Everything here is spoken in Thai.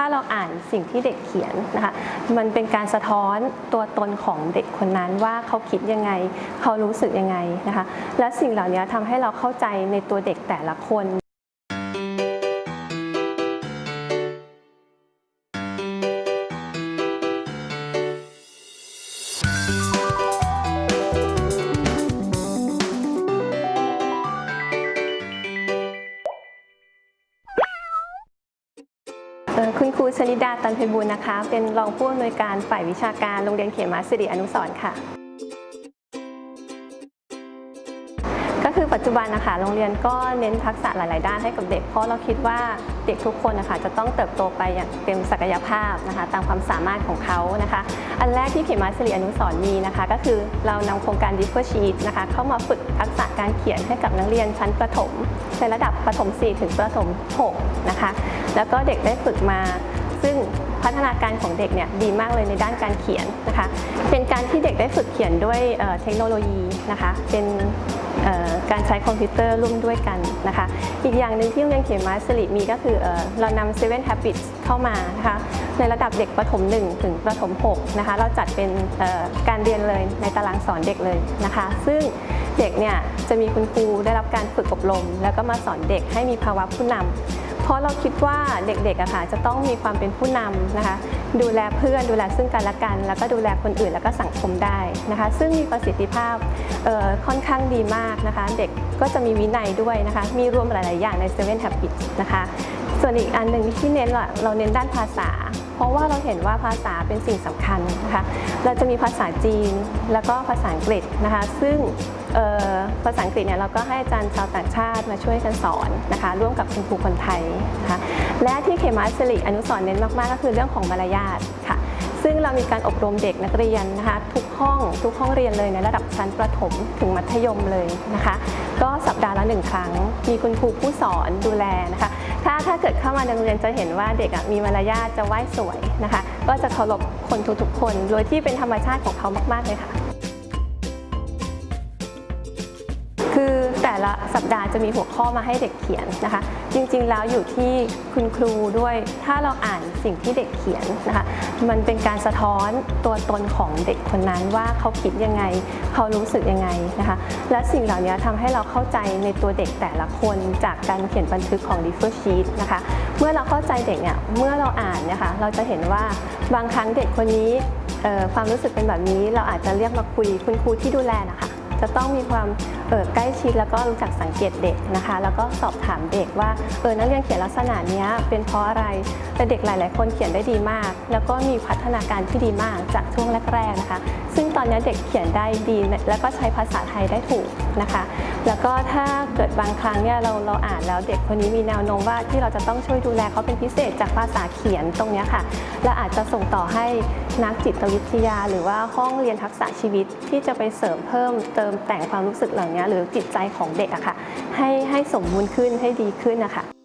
ถ้าเราอ่านสิ่งที่เด็กเขียนนะคะมันเป็นการสะท้อนตัวตนของเด็กคนนั้นว่าเขาคิดยังไง เขารู้สึกยังไงนะคะและสิ่งเหล่านี้ทำให้เราเข้าใจในตัวเด็กแต่ละคน คุณครูชนิดาตันเพบูลนะคะ เป็นรองผู้อำนวยการฝ่ายวิชาการโรงเรียนเขมาสิริอนุสร์ค่ะ ก็คือปัจจุบันนะคะโรงเรียนก็เน้นทักษะหลาย ๆ ด้านให้กับเด็ก เพราะเราคิดว่าเด็กทุกคนนะคะจะต้องเติบโตไปอย่างเต็มศักยภาพนะคะ ตามความสามารถของเขานะคะ อันแรกที่เขมาสิริอนุสร์มีนะคะ ก็คือเรานำโครงการ d i f f e r Sheet นะคะเข้ามาฝึกทักษะการเขียนให้กับนักเรียนชั้นประถมในระดับประถม 4 ถึงประถม 6 นะคะ แล้วก็เด็กได้ฝึกมา ซึ่งพัฒนาการของเด็กเนี่ยดีมากเลยในด้านการเขียนนะคะ เป็นการที่เด็กได้ฝึกเขียนด้วยเทคโนโลยีนะคะ เป็นการใช้คอมพิวเตอร์ร่วมด้วยกันนะคะ อีกอย่างหนึ่งที่โรงเรียนเขียนมาสลิมีก็คือเอ่อเรานำ7 habits เข้ามานะคะในระดับเด็กประถม 1 ถึงประถม6นะคะเราจัดเป็นการเรียนเลยในตารางสอนเด็กเลยนะคะ ซึ่งเด็กเนี่ยจะมีคุณครูได้รับการฝึกอบรม แล้วก็มาสอนเด็กให้มีภาวะผู้นำ เพราะเราคิดว่าเด็กๆอะค่ะจะต้องมีความเป็นผู้นำนะคะ ดูแลเพื่อนดูแลซึ่งกันและกัน แล้วก็ดูแลคนอื่นแล้วก็สังคมได้นะคะ ซึ่งมีประสิทธิภาพค่อนข้างดีมากนะคะ เด็กก็จะมีวินัยด้วยนะคะ มีรวมหลาย ๆ อย่างใน7 Habits นะคะ ส่วนอีกอันหนึ่งที่เน้นเราเน้นด้านภาษา เพราะว่าเราเห็นว่าภาษาเป็นสิ่งสำคัญนะคะ เราจะมีภาษาจีนแล้วก็ภาษาอังกฤษนะคะ ซึ่ง ภาษาอังกฤษเนี่ยเราก็ให้อาจารย์ชาวต่างชาติมาช่วยกันสอนนะคะร่วมกับคุณครูคนไทยนะคะและที่เขมาสิริอนุสรเน้นมากๆ ก็คือเรื่องของมารยาทค่ะซึ่งเรามีการอบรมเด็กนักเรียนนะคะทุกห้องทุกห้องเรียนเลยในระดับชั้นประถมถึงมัธยมเลยนะคะ ก็สัปดาห์ละหนึ่งครั้ง มีคุณครูผู้สอนดูแลนะคะถ้าถ้าเกิดเข้ามาในโรงเรียนจะเห็นว่าเด็กอะมีมารยาทจะไหว้สวยนะคะ ก็จะเคารพคนทุกๆคน โดยที่เป็นธรรมชาติของเขามากๆเลยค่ะ แต่ละสัปดาห์จะมีหัวข้อมาให้เด็กเขียนนะคะ จริงๆแล้วอยู่ที่คุณครูด้วย ถ้าเราอ่านสิ่งที่เด็กเขียนนะคะ มันเป็นการสะท้อนตัวตนของเด็กคนนั้นว่าเขาคิดยังไง เขารู้สึกยังไงนะคะ และสิ่งเหล่านี้ทำให้เราเข้าใจในตัวเด็กแต่ละคนจากการเขียนบันทึกของ d i f f e r Sheet นะคะ เมื่อเราเข้าใจเด็กเนี่ย เมื่อเราอ่านนี่ยค่ะเราจะเห็นว่าบางครั้งเด็กคนนี้ความรู้สึกเป็นแบบนี้ เราอาจจะเรียกมาคุยคุณครูที่ดูแลนะคะ จะต้องมีความใกล้ชิดแล้วก็รู้จักสังเกตเด็กนะคะ แล้วก็สอบถามเด็กว่าเออนักเรียนเขียนลักษณะนี้เป็นเพราะอะไรแต่เด็กหลาย ๆ คนเขียนได้ดีมาก แล้วก็มีพัฒนาการที่ดีมากจากช่วงแรก ๆ นะคะ ซึ่งตอนนี้เด็กเขียนได้ดี แล้วก็ใช้ภาษาไทยได้ถูกนะคะ แล้วก็ถ้าเกิดบางครั้งเนี่ยเราเราอ่านแล้วเด็กคนนี้มีแนวโน้มว่าที่เราจะต้องช่วยดูแลเขาเป็นพิเศษจากภาษาเขียนตรงนี้ค่ะและอาจจะส่งต่อให้นักจิตวิทยา หรือว่าห้องเรียนทักษะชีวิตที่จะไปเสริมเพิ่มเติมแต่งความรู้สึกเหล่านี้หรือจิตใจของเด็กอะค่ะให้ให้สมบูรณ์ขึ้นให้ดีขึ้นนะคะ